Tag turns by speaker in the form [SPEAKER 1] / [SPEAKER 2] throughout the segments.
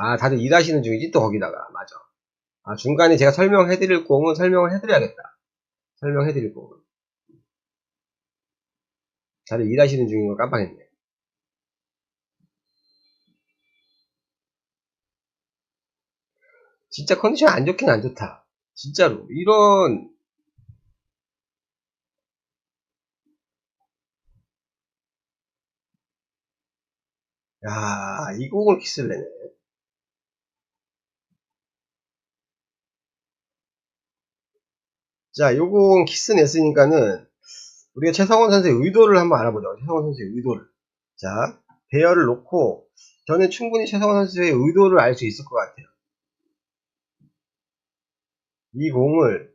[SPEAKER 1] 아, 다들 일하시는 중이지, 또 거기다가. 맞아. 아, 중간에 제가 설명해 드릴 공은 설명을 해 드려야겠다. 설명해 드릴 공은. 다들 일하시는 중인 거 깜빡했네. 진짜 컨디션 안 좋긴 안 좋다. 진짜로. 이런, 야, 이 공을 키스를 내네. 자, 요공 키스 냈으니까는 우리가 최성원 선수의 의도를 한번 알아보죠. 최성원 선수의 의도를. 자, 배열을 놓고 저는 충분히 최성원 선수의 의도를 알 수 있을 것 같아요. 이 공을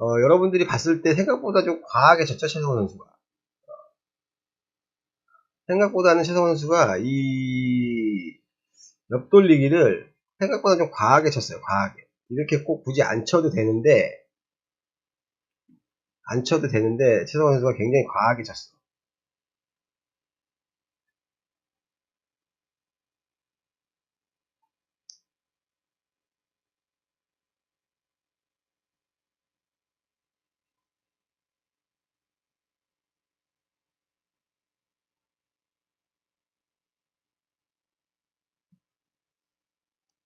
[SPEAKER 1] 어, 여러분들이 봤을 때 생각보다 좀 과하게 쳤죠 최성원 선수가. 생각보다는 최성원 선수가 이 옆돌리기를 생각보다 좀 과하게 쳤어요. 과하게. 이렇게 꼭 굳이 안 쳐도 되는데 안 쳐도 되는데 최성원 선수가 굉장히 과하게 쳤어.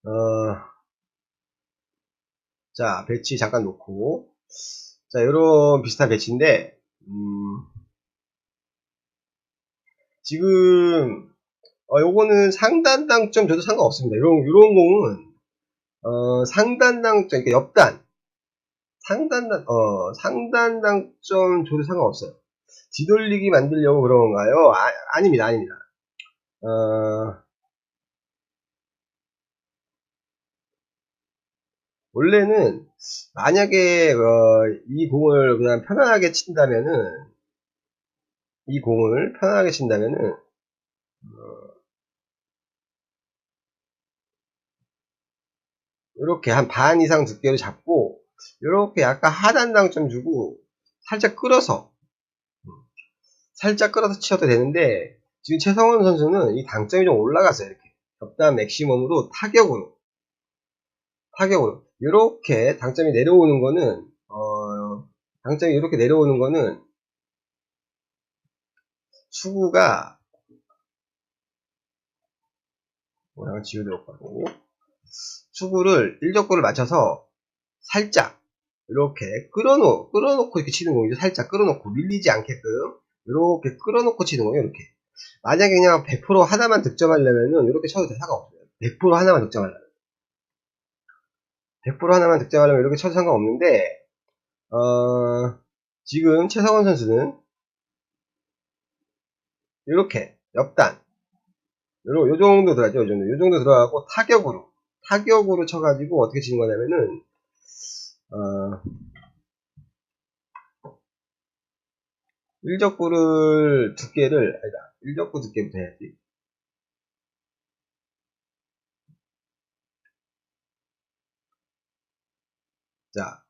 [SPEAKER 1] 어, 자, 배치 잠깐 놓고. 자, 요런 비슷한 배치인데, 음, 지금, 어, 요거는 상단 당점 줘도 상관없습니다. 요런, 요런 공은, 어, 상단 당점, 그러니까 옆단, 상단당, 어, 상단 당점 줘도 상관없어요. 뒤돌리기 만들려고 그런 건가요? 아, 아닙니다, 아닙니다. 어, 원래는 만약에 어, 이 공을 그냥 편안하게 친다면은 이 공을 편안하게 친다면은 어, 이렇게 한 반 이상 두께를 잡고 이렇게 약간 하단당 좀 주고 살짝 끌어서 음, 살짝 끌어서 치셔도 되는데 지금 최성원 선수는 이 당점이 좀 올라갔어요 이렇게. 접단 맥시멈으로 타격으로. 타격으로 이렇게 당점이 내려오는 거는 어, 당점이 이렇게 내려오는 거는 수구가 모양을 지우도록 하고 수구를 일적구를 맞춰서 살짝 이렇게 끌어놓 끌어놓고 이렇게 치는 거죠. 살짝 끌어놓고 밀리지 않게끔 이렇게 끌어놓고 치는 거예요 이렇게. 만약에 그냥 100% 하나만 득점하려면은 이렇게 쳐도 돼 상관없어요. 100% 하나만 득점하려면 100% 하나만 득점하려면 이렇게 쳐도 상관없는데 어, 지금 최성원 선수는 이렇게 옆단 요, 요 정도 들어가죠 요 정도. 요 정도 들어가고 타격으로 타격으로 쳐가지고 어떻게 치는 거냐면은 어, 일적구를 두께를 아니다. 일적구 두께부터 해야지 자,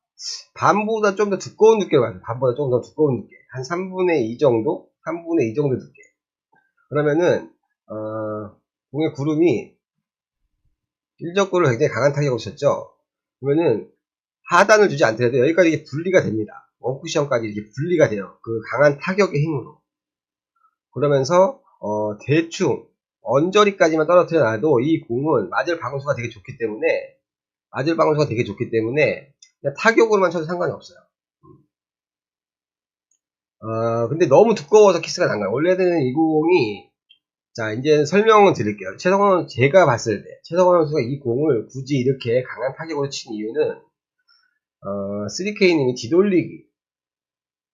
[SPEAKER 1] 반보다 좀 더 두꺼운 두께로 가요. 반보다 좀 더 두꺼운 두께. 한 3분의 2 정도? 3분의 2 정도 두께. 그러면은, 어, 공의 구름이 일적구를 굉장히 강한 타격으로 쳤죠? 그러면은, 하단을 주지 않더라도 여기까지 이게 분리가 됩니다. 원쿠션까지 이렇게 분리가 돼요. 그 강한 타격의 힘으로. 그러면서, 어, 대충, 언저리까지만 떨어뜨려 놔도 이 공은 맞을 방수가 되게 좋기 때문에, 맞을 방수가 되게 좋기 때문에, 타격으로만 쳐도 상관이 없어요. 어, 근데 너무 두꺼워서 키스가 난 거예요. 원래는 이 공이, 자, 이제 설명을 드릴게요. 최성원, 제가 봤을 때, 최성원 선수가 이 공을 굳이 이렇게 강한 타격으로 친 이유는, 어, 3K님이 뒤돌리기,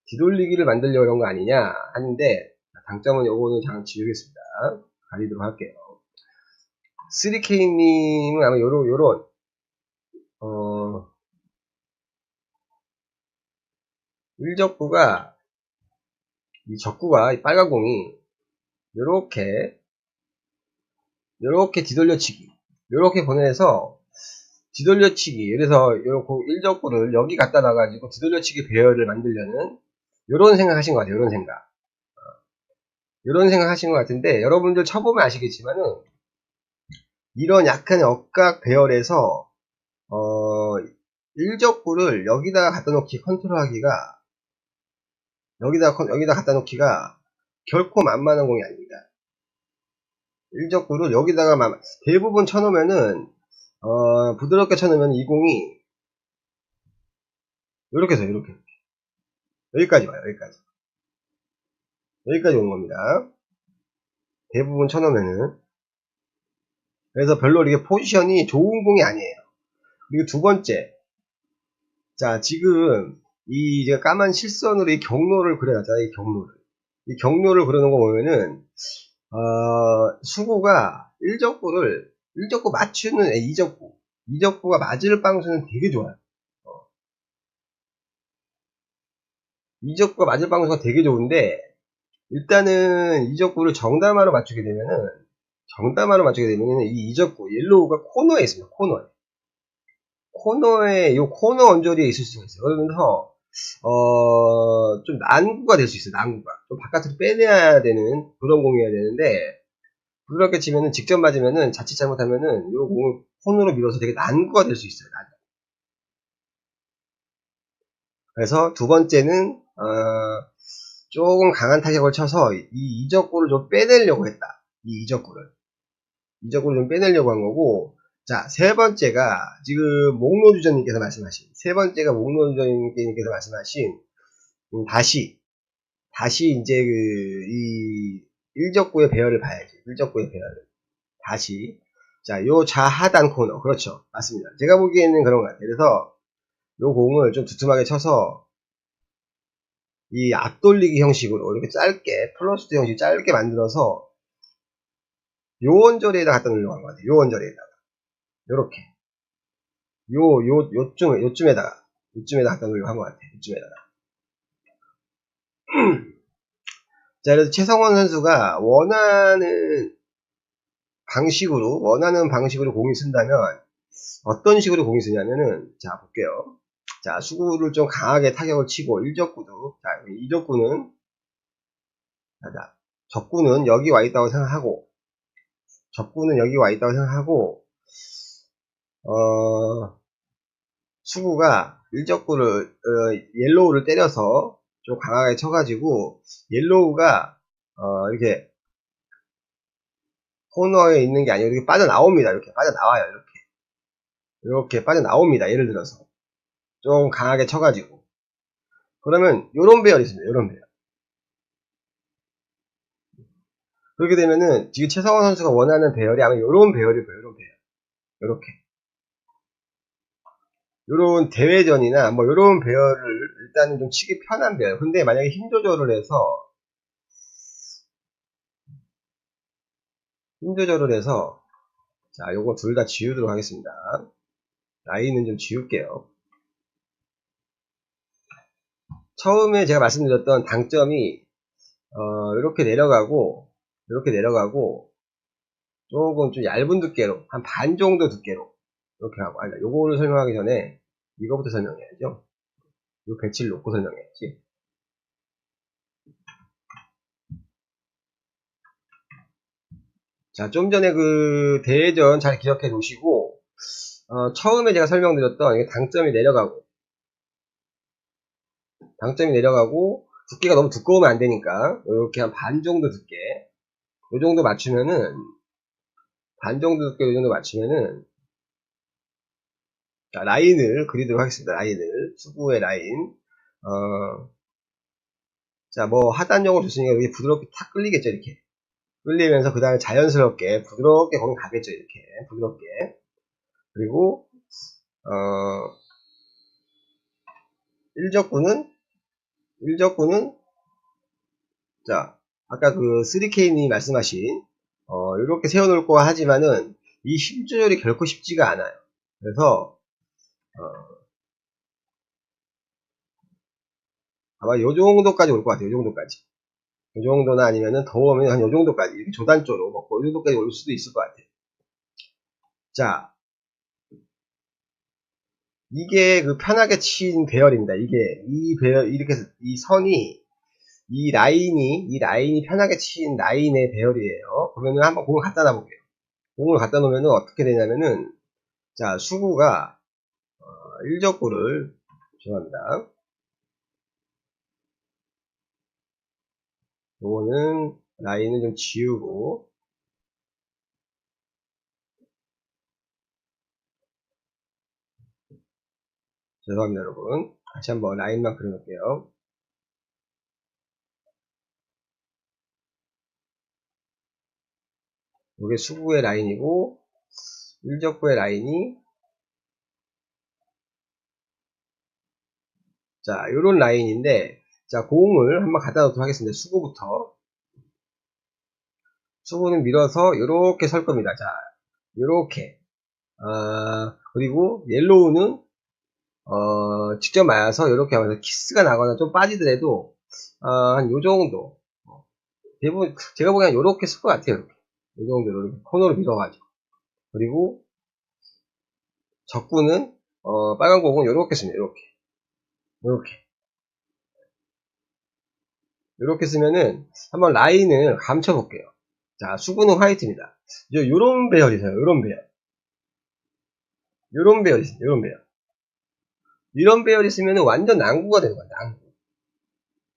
[SPEAKER 1] 뒤돌리기를 만들려고 그런 거 아니냐 하는데, 당점은 요거는 잠깐 지우겠습니다. 가리도록 할게요. 3K님은 아마 요런, 요런, 어, 일적구가 이 적구가 이 빨간 공이 요렇게 요렇게 뒤돌려치기 요렇게 보내서 뒤돌려치기. 그래서 요렇게 일적구를 여기 갖다 놔가지고 뒤돌려치기 배열을 만들려는 요런 생각 하신 것 같아요 요런 생각. 요런 생각 하신 것 같은데 여러분들 쳐보면 아시겠지만은 이런 약간의 억각 배열에서 어, 일적구를 여기다가 갖다 놓기 컨트롤하기가 여기다 컨- 여기다 갖다 놓기가 결코 만만한 공이 아닙니다. 일적구를 여기다가 만- 대부분 쳐놓으면은 어, 부드럽게 쳐놓으면 이 공이 이렇게 해서 이렇게 여기까지 와요 여기까지 여기까지 오는 겁니다. 대부분 쳐놓으면은 그래서 별로 이게 포지션이 좋은 공이 아니에요. 그리고 두 번째 자 지금 이 이제 까만 실선으로 이 경로를 그려놨잖아요 이 경로를 이 경로를 그려놓은 거 보면은 어, 수구가 일적구를 일적구 맞추는 에, 이적구 이적구가 맞을 방수는 되게 좋아요. 어. 이적구가 맞을 방수가 되게 좋은데 일단은 이적구를 정담화로 맞추게 되면은 정담화로 맞추게 되면은 이 이적구 옐로우가 코너에 있습니다. 코너에 코너에 이 코너 언저리에 있을 수가 있어요. 그러면서 어, 좀 난구가 될 수 있어요. 난구가 좀 바깥으로 빼내야 되는 그런 공이어야 되는데 부드럽게 치면은 직접 맞으면은 자칫 잘못하면은 이 공을 콘으로 밀어서 되게 난구가 될 수 있어요. 난구. 그래서 두 번째는 어, 조금 강한 타격을 쳐서 이 이적구를 좀 빼내려고 했다. 이 이적구를 이적구를 좀 빼내려고 한 거고 자 세 번째가 지금 목로주전님께서 말씀하신 세 번째가 목로주전님께서 말씀하신 음, 다시 다시 이제 그 이 일적구의 배열을 봐야지 일적구의 배열을. 다시. 자 요 좌하단 코너. 그렇죠. 맞습니다. 제가 보기에는 그런 것 같아요. 그래서 요 공을 좀 두툼하게 쳐서 이 앞돌리기 형식으로 이렇게 짧게 플러스드 형식 짧게 만들어서 요 원저리에다 갖다 놓으려고 한 것 같아요. 요 원저리에다가 요렇게. 요 요 요쯤 요쯤에다가 요쯤에다 갖다 놓으려고 한것 같아요 요쯤에다가. 자 그래서 최성원 선수가 원하는 방식으로 원하는 방식으로 공이 쓴다면 어떤 식으로 공이 쓰냐면은 자 볼게요. 자 수구를 좀 강하게 타격을 치고 일적구도 자 이적구는 자, 자, 적구는 여기 와 있다고 생각하고 적구는 여기 와 있다고 생각하고 어 수구가 일적구를 어, 옐로우를 때려서 좀 강하게 쳐가지고 옐로우가 어, 이렇게 코너에 있는 게 아니고 이렇게 빠져나옵니다. 이렇게 빠져나와요. 이렇게 이렇게 빠져나옵니다. 예를 들어서 좀 강하게 쳐가지고 그러면 요런 배열이 있습니다. 요런 배열 그렇게 되면은 지금 최성원 선수가 원하는 배열이 아마 요런 배열일 거예요. 요런 배열 요렇게 요런 대회전이나 뭐 요런 배열을 일단은 좀 치기 편한 배열. 근데 만약에 힘 조절을 해서 힘 조절을 해서 자 요거 둘 다 지우도록 하겠습니다. 라인은 좀 지울게요. 처음에 제가 말씀드렸던 당점이 어, 이렇게 내려가고 이렇게 내려가고 조금 좀 얇은 두께로 한 반 정도 두께로 이렇게 하고 아니 요거를 설명하기 전에 이거부터 설명해야죠. 요 배치를 놓고 설명해야지. 자, 좀 전에 그 대회전 잘 기억해 놓으시고, 어, 처음에 제가 설명드렸던 이게 당점이 내려가고, 당점이 내려가고, 두께가 너무 두꺼우면 안 되니까, 이렇게 한 반 정도 두께, 요 정도 맞추면은, 반 정도 두께 요 정도 맞추면은, 자, 라인을 그리도록 하겠습니다. 라인을. 수구의 라인. 어, 자, 뭐, 하단용으로 줬으니까 여기 부드럽게 탁 끌리겠죠, 이렇게. 끌리면서 그 다음에 자연스럽게 부드럽게 거기 가겠죠 이렇게 부드럽게 그리고 어 일적구는 일적구는 자 아까 그 3K님이 말씀하신 어 이렇게 세워놓을 거 하지만은 이 힘 조절이 결코 쉽지가 않아요 그래서 어 아마 요 정도까지 올 것 같아요 요 정도까지 이 정도나 아니면은 더 오면 한이 정도까지 이렇게 조단조로 먹고 이 정도까지 올 수도 있을 것 같아요. 자, 이게 그 편하게 친 배열입니다. 이게 이 배열 이렇게 이 선이 이 라인이 이 라인이 편하게 친 라인의 배열이에요. 그러면 한번 공을 갖다 놔볼게요. 공을 갖다 놓으면 어떻게 되냐면은, 자, 수구가, 어, 1적구를, 죄송합니다. 요거는, 라인을 좀 지우고, 죄송합니다, 여러분. 다시 한번 라인만 그려놓을게요. 이게 수구의 라인이고, 일적구의 라인이, 자, 요런 라인인데, 자, 공을 한번 갖다 놓도록 하겠습니다. 수구부터. 수구는 밀어서 요렇게 설 겁니다. 자, 요렇게. 아, 그리고 옐로우는 어, 직접 맞아서 이렇게 하면서 키스가 나거나 좀 빠지더라도 어, 한 요 정도 어, 대부분 제가 보기엔 이렇게 쓸 것 같아요 이렇게 이 정도로 이렇게 코너로 밀어가지고 그리고 적구는 어, 빨간 공은 이렇게 씁니다 이렇게 이렇게 이렇게 쓰면은 한번 라인을 감춰 볼게요 자 수구는 화이트입니다 요런 배열이세요 요런 배열 요런 배열이 있습니다 요런 배열 이런 배열이 있으면 완전 난구가 되는 거야, 난구.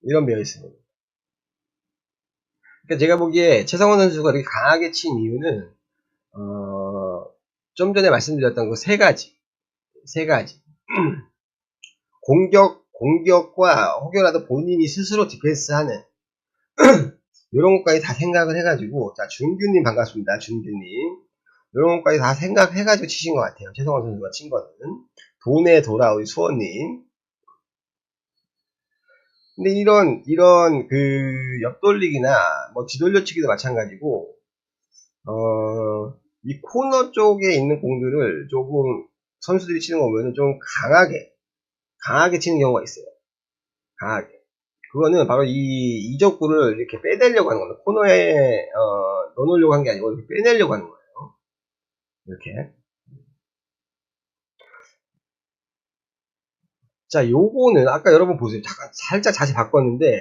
[SPEAKER 1] 이런 배열이 있으면. 그러니까 제가 보기에 최성원 선수가 이렇게 강하게 친 이유는, 어, 좀 전에 말씀드렸던 그 세 가지. 세 가지. 공격, 공격과 혹여라도 본인이 스스로 디펜스 하는, 이런 것까지 다 생각을 해가지고, 자, 준규님 반갑습니다. 준규님. 이런 것까지 다 생각해가지고 치신 것 같아요. 최성원 선수가 친 거는. 돈에 돌아 우리 수원님. 근데 이런 이런 그 옆돌리기나 뭐 뒤돌려치기도 마찬가지고 어, 이 코너 쪽에 있는 공들을 조금 선수들이 치는 거 보면은 좀 강하게 강하게 치는 경우가 있어요. 강하게. 그거는 바로 이 이적구를 이렇게 빼내려고 하는 겁니다. 코너에 어, 넣어놓으려고 한 게 아니고 이렇게 빼내려고 하는 거예요. 이렇게. 자, 요거는 아까 여러분 보세요. 잠깐 살짝 자세 바꿨는데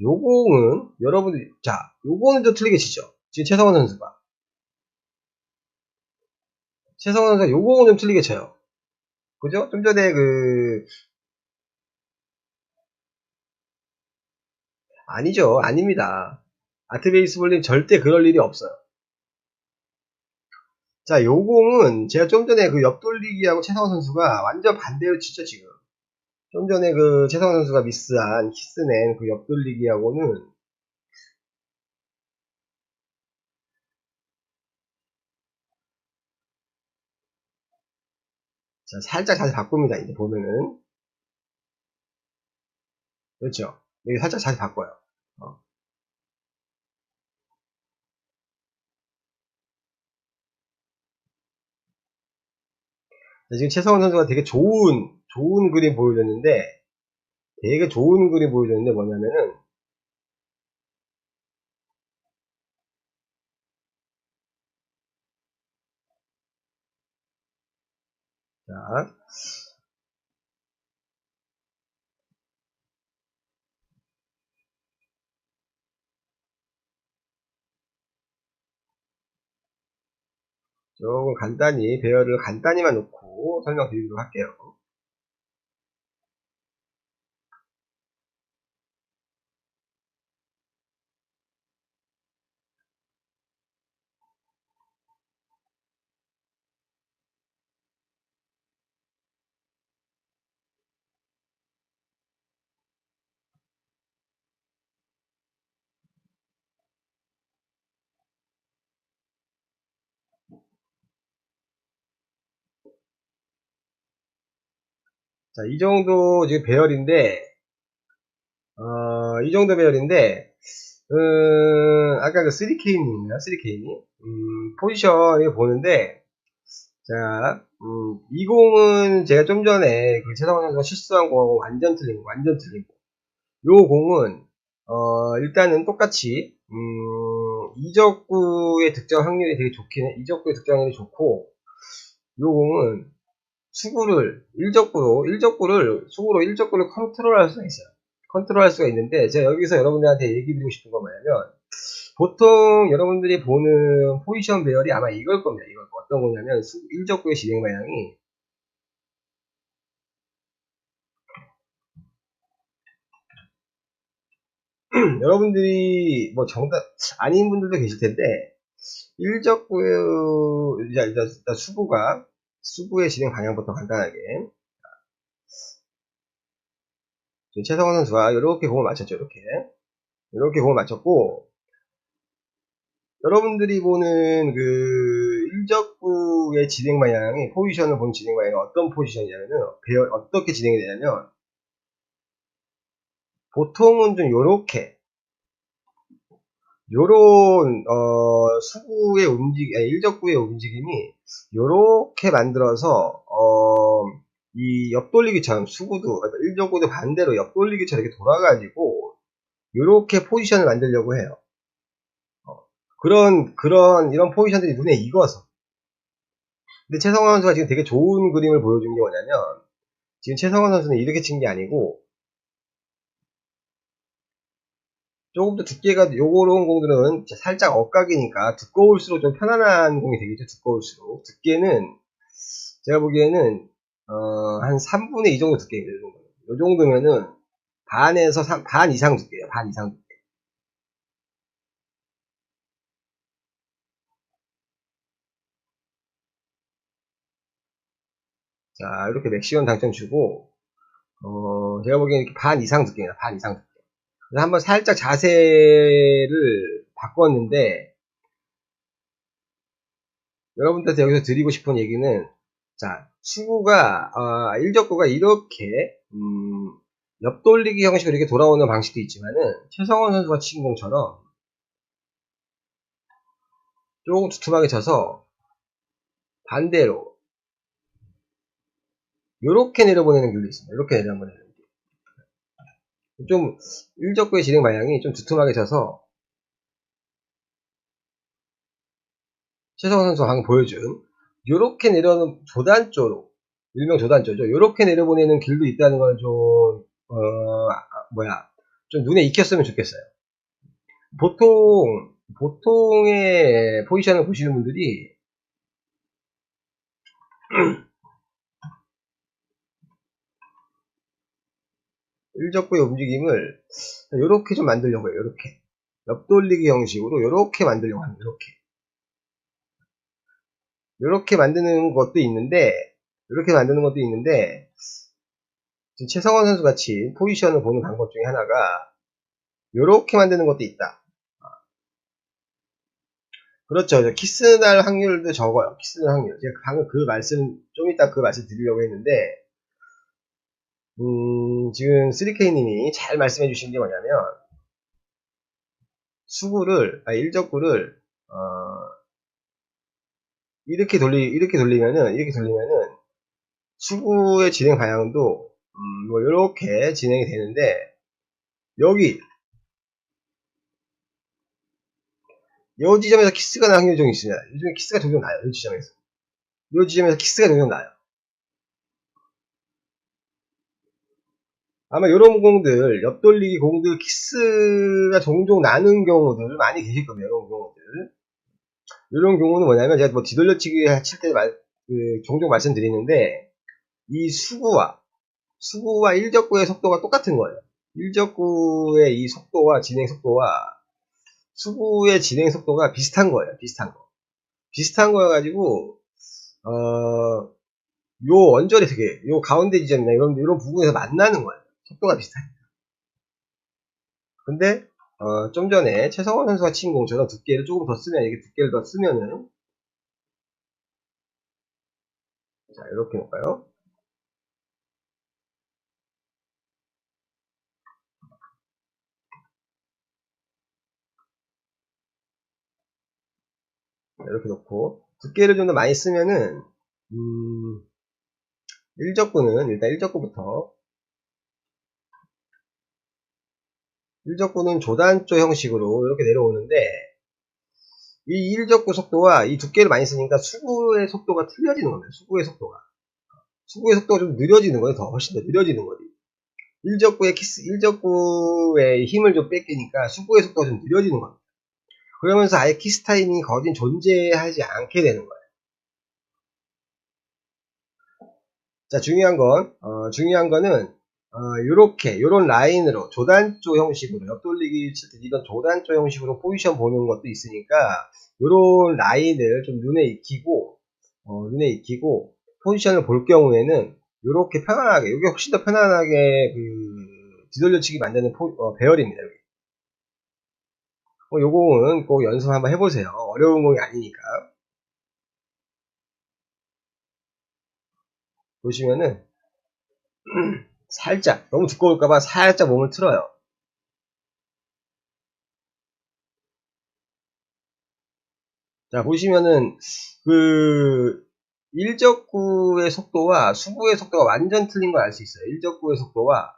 [SPEAKER 1] 요거는 여러분들이 자, 요거는 좀 틀리게 치죠. 지금 최성원 선수가 최성원 선수가 요거는 좀 틀리게 쳐요. 그죠? 좀 전에 그 아니죠. 아닙니다. 아트베이스볼님 절대 그럴 일이 없어요. 자, 요 공은 제가 좀 전에 그 옆돌리기하고 최성원 선수가 완전 반대로 치죠, 지금. 좀 전에 그 최성원 선수가 미스한 키스낸 그 옆돌리기하고는 자, 살짝 자세 바꿉니다. 이제 보면은 그렇죠. 여기 살짝 자세 바꿔요. 어. 지금 최성원 선수가 되게 좋은 좋은 그림 보여줬는데 되게 좋은 그림 보여줬는데 뭐냐면은 자 조금 간단히 배열을 간단히만 놓고 설명드리도록 할게요. 자, 이 정도 지금 배열인데, 어, 이 정도 배열인데, 음, 아까 그 3K님이나 3K님, 음, 포지션을 보는데, 자, 음, 이 공은 제가 좀 전에 그 최상원 선수가 실수한 공하고 완전 틀린 거, 완전 틀린 거. 요 공은, 어, 일단은 똑같이, 음, 이적구의 득점 확률이 되게 좋긴 해. 이적구의 득점 확률이 좋고, 요 공은 수구를 일적구로 일적구를 수구로 일적구를 컨트롤할 수가 있어요. 컨트롤할 수가 있는데 제가 여기서 여러분들한테 얘기 드리고 싶은 건 뭐냐면 보통 여러분들이 보는 포지션 배열이 아마 이걸 겁니다. 이걸 어떤 거냐면 수- 일적구의 진행 방향이 여러분들이 뭐 정답 아닌 분들도 계실 텐데 일적구의 일단 수구가 수구의 진행 방향부터 간단하게. 최성원 선수가 이렇게 공을 맞췄죠 이렇게. 이렇게 공을 맞췄고 여러분들이 보는 그 일적구의 진행 방향이 포지션을 보는 진행 방향이 어떤 포지션이냐면은 어떻게 진행이 되냐면 보통은 좀 요렇게 요런 어, 수구의 움직 아니, 일적구의 움직임이 요렇게 만들어서 어, 이 옆돌리기처럼 수구도 그러니까 일적구도 반대로 옆돌리기처럼 이렇게 돌아가지고 요렇게 포지션을 만들려고 해요. 어, 그런 그런 이런 포지션들이 눈에 익어서 근데 최성원 선수가 지금 되게 좋은 그림을 보여준 게 뭐냐면 지금 최성원 선수는 이렇게 친 게 아니고 조금 더 두께가 요런 공들은 살짝 엇각이니까 두꺼울수록 좀 편안한 공이 되겠죠 두꺼울수록. 두께는 제가 보기에는 어, 한 3분의 2 정도 두께예요 이 정도면 요 정도면은 반에서 3, 반 이상 두께예요 반 이상 두께. 자 이렇게 맥시멈 당점 주고 어, 제가 보기에는 반 이상 두께입니다 반 이상 두께 그래서 한번 살짝 자세를 바꿨는데 여러분들한테 여기서 드리고 싶은 얘기는 자 수구가 어, 일적구가 이렇게 음, 옆돌리기 형식으로 이렇게 돌아오는 방식도 있지만은 최성원 선수가 친 공처럼 조금 두툼하게 쳐서 반대로 이렇게 내려보내는 길도 있습니다. 이렇게 내려보내는 길. 좀 일적구의 진행 방향이 좀 두툼하게 쳐서 최성원 선수가 방금 보여준 이렇게 내려오는 조단조로 일명 조단조죠. 이렇게 내려보내는 길도 있다는 걸 좀 어, 아, 뭐야 좀 눈에 익혔으면 좋겠어요. 보통 보통의 포지션을 보시는 분들이 일적구의 움직임을 이렇게 좀 만들려고 해요. 이렇게 옆돌리기 형식으로 이렇게 만들려고 합니다. 이렇게 이렇게 만드는 것도 있는데 이렇게 만드는 것도 있는데 지금 최성원 선수 같이 포지션을 보는 방법 중에 하나가 이렇게 만드는 것도 있다. 그렇죠. 키스 날 확률도 적어요. 키스 날 확률. 제가 방금 그 말씀, 좀 이따 그 말씀 드리려고 했는데, 음, 지금 3K님이 잘 말씀해 주신 게 뭐냐면, 수구를, 아, 일적구를, 어, 이렇게 돌리, 이렇게 돌리면은, 이렇게 돌리면은, 수구의 진행 방향도, 음, 뭐, 이렇게 진행이 되는데, 여기, 이 지점에서 키스가 나는 좀 있습니다. 요즘에 키스가 종종 나요. 이 지점에서. 이 지점에서 키스가 종종 나요. 아마 이런 공들, 옆돌리기 공들 키스가 종종 나는 경우들 많이 계실 겁니다. 이런 경우들. 이런 경우는 뭐냐면 제가 뭐 뒤돌려치기 칠 때 그 종종 말씀드리는데 이 수구와 수구와 일적구의 속도가 똑같은 거예요. 일적구의 이 속도와 진행 속도와 수구의 진행 속도가 비슷한 거예요. 비슷한 거. 비슷한 거여가지고 어, 요 원절이 되게 요 가운데 지점이나 이런 이런 부분에서 만나는 거예요. 속도가 비슷합니다. 근데 어, 좀 전에 최성원 선수가 친 공처럼 두께를 조금 더 쓰면 이게 두께를 더 쓰면은 자 이렇게 볼까요? 이렇게 놓고 두께를 좀 더 많이 쓰면은 음, 일적구는 일단 일적구부터 일적구는 조단조 형식으로 이렇게 내려오는데 이 일적구 속도와 이 두께를 많이 쓰니까 수구의 속도가 틀려지는 겁니다. 수구의 속도가 수구의 속도가 좀 느려지는 거예요. 더 훨씬 더 느려지는 거지. 일적구의 키스 일적구의 힘을 좀 뺏기니까 수구의 속도가 좀 느려지는 겁니다. 그러면서 아예 키스 타이밍이 거진 존재하지 않게 되는 거예요. 자, 중요한 건, 어, 중요한 거는, 어, 요렇게, 요런 라인으로, 조단조 형식으로, 옆돌리기 칠 때 이런 조단조 형식으로 포지션 보는 것도 있으니까, 요런 라인을 좀 눈에 익히고, 어, 눈에 익히고, 포지션을 볼 경우에는, 요렇게 편안하게, 이게 훨씬 더 편안하게, 그, 뒤돌려치기 만드는 포, 어, 배열입니다, 여기. 뭐, 요 공은 꼭 연습 한번 해보세요. 어려운 공이 아니니까. 보시면은, 살짝, 너무 두꺼울까봐 살짝 몸을 틀어요. 자, 보시면은, 그, 일적구의 속도와 수구의 속도가 완전 틀린 걸 알 수 있어요. 일적구의 속도와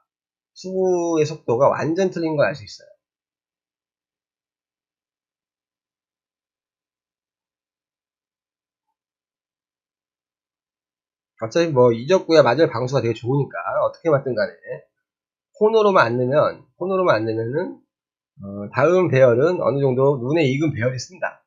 [SPEAKER 1] 수구의 속도가 완전 틀린 걸 알 수 있어요. 어차피 뭐 이적구야 맞을 방수가 되게 좋으니까 어떻게 맞든 간에 콘으로만 안 넣으면 콘으로만 안 넣으면은 어, 다음 배열은 어느 정도 눈에 익은 배열이 쓴다.